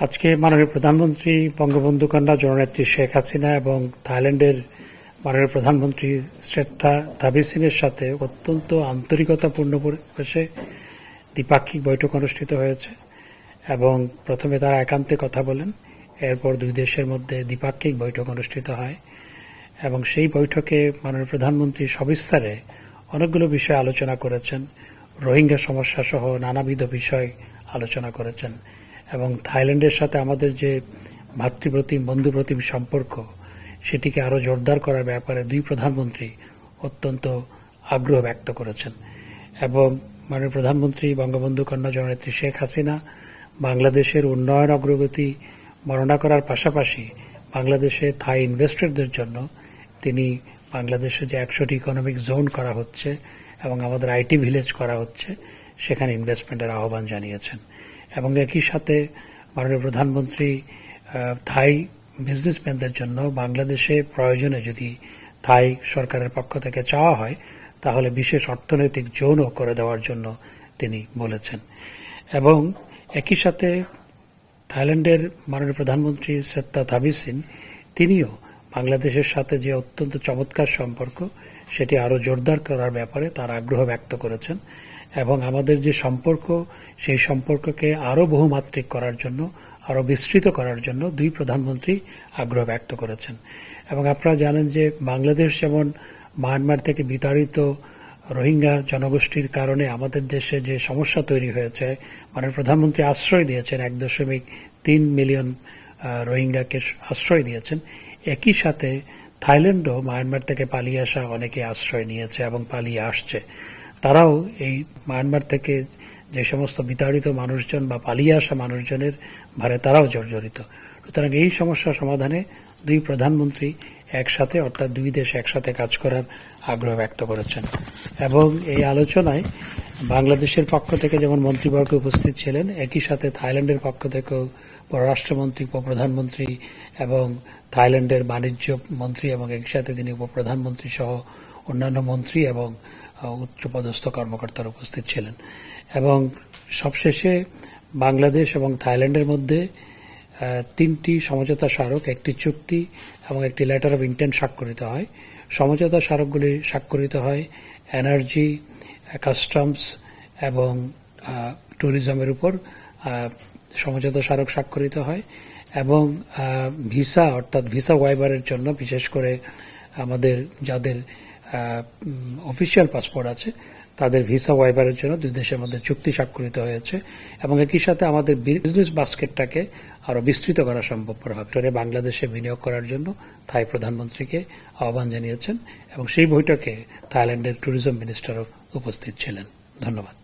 আজকে মাননীয় প্রধানমন্ত্রী বঙ্গবন্ধু কন্যা জননেত্রী শেখ হাসিনা এবং থাইল্যান্ডের মাননীয় প্রধানমন্ত্রী শ্রেষ্ঠা থাবিসিনের সাথে অত্যন্ত আন্তরিকতাপূর্ণ পরিবেশে দ্বিপাক্ষিক বৈঠক অনুষ্ঠিত হয়েছে এবং প্রথমে তারা একান্তে কথা বলেন, এরপর দুই দেশের মধ্যে দ্বিপাক্ষিক বৈঠক অনুষ্ঠিত হয় এবং সেই বৈঠকে মাননীয় প্রধানমন্ত্রী সবিস্তারে অনেকগুলো বিষয় আলোচনা করেছেন, রোহিঙ্গা সমস্যা সহ নানাবিধ বিষয় আলোচনা করেছেন। এবং থাইল্যান্ডের সাথে আমাদের যে ভাতৃপ্রতিম বন্ধুপ্রতিম সম্পর্ক, সেটিকে আরও জোরদার করার ব্যাপারে দুই প্রধানমন্ত্রী অত্যন্ত আগ্রহ ব্যক্ত করেছেন। এবং মাননীয় প্রধানমন্ত্রী বঙ্গবন্ধু কন্যা জননেত্রী শেখ হাসিনা বাংলাদেশের উন্নয়ন অগ্রগতি বর্ণনা করার পাশাপাশি বাংলাদেশে থাই ইনভেস্টরদের জন্য তিনি বাংলাদেশে যে একশোটি ইকোনমিক জোন করা হচ্ছে এবং আমাদের আইটি ভিলেজ করা হচ্ছে সেখানে ইনভেস্টমেন্টের আহ্বান জানিয়েছেন। এবং একই সাথে মাননীয় প্রধানমন্ত্রী থাই বিজনেসম্যানদের জন্য বাংলাদেশে প্রয়োজনে যদি থাই সরকারের পক্ষ থেকে চাওয়া হয়, তাহলে বিশেষ অর্থনৈতিক জোনও করে দেওয়ার জন্য তিনি বলেছেন। এবং একই সাথে থাইল্যান্ডের মাননীয় প্রধানমন্ত্রী সেত্তা থাবিসিন, তিনিও বাংলাদেশের সাথে যে অত্যন্ত চমৎকার সম্পর্ক, সেটি আরও জোরদার করার ব্যাপারে তার আগ্রহ ব্যক্ত করেছেন। এবং আমাদের যে সম্পর্ক, সেই সম্পর্ককে আরও বহুমাত্রিক করার জন্য আরও বিস্তৃত করার জন্য দুই প্রধানমন্ত্রী আগ্রহ ব্যক্ত করেছেন। এবং আপনারা জানেন যে বাংলাদেশ যেমন মায়ানমার থেকে বিতাড়িত রোহিঙ্গা জনগোষ্ঠীর কারণে আমাদের দেশে যে সমস্যা তৈরি হয়েছে মানে প্রধানমন্ত্রী আশ্রয় দিয়েছেন, এক দশমিক তিন মিলিয়ন রোহিঙ্গাকে আশ্রয় দিয়েছেন। একই সাথে থাইল্যান্ডও মায়ানমার থেকে পালিয়ে আসা অনেকে আশ্রয় নিয়েছে এবং পালিয়ে আসছে। তারাও এই মায়ানমার থেকে যে সমস্ত বিতাড়িত মানুষজন বা পালিয়ে আসা মানুষজনের ভারে তারাও জর্জরিত। সুতরাং এই সমস্যা সমাধানে দুই প্রধানমন্ত্রী একসাথে, অর্থাৎ দুই দেশ একসাথে কাজ করার আগ্রহ ব্যক্ত করেছেন। এবং এই আলোচনায় বাংলাদেশের পক্ষ থেকে যেমন মন্ত্রীবর্গ উপস্থিত ছিলেন, একই সাথে থাইল্যান্ডের পক্ষ থেকেও পররাষ্ট্রমন্ত্রী, উপপ্রধানমন্ত্রী এবং থাইল্যান্ডের বাণিজ্য মন্ত্রী এবং একই সাথে তিনি উপপ্রধানমন্ত্রী সহ অন্যান্য মন্ত্রী এবং উচ্চপদস্থ কর্মকর্তারা উপস্থিত ছিলেন। এবং সবশেষে বাংলাদেশ এবং থাইল্যান্ডের মধ্যে তিনটি সমঝোতা স্মারক, একটি চুক্তি এবং একটি লেটার অফ ইন্টেন্ট স্বাক্ষরিত হয়। সমঝোতা স্মারকগুলি স্বাক্ষরিত হয় এনার্জি, কাস্টমস এবং ট্যুরিজমের উপর সমঝোতা স্মারক স্বাক্ষরিত হয় এবং ভিসা অর্থাৎ ভিসা ওয়াইবারের জন্য বিশেষ করে আমাদের যাদের অফিসিয়াল পাসপোর্ট আছে। তাদের ভিসা ওয়াইবারের জন্য দুই দেশের মধ্যে চুক্তি স্বাক্ষরিত হয়েছে এবং একই সাথে আমাদের বিজনেস বাস্কেটটাকে আরও বিস্তৃত করা সম্ভবপর হবে। বাংলাদেশে বিনিয়োগ করার জন্য থাই প্রধানমন্ত্রীকে আহ্বান জানিয়েছেন এবং সেই বৈঠকে থাইল্যান্ডের ট্যুরিজম মিনিস্টারও উপস্থিত ছিলেন। ধন্যবাদ।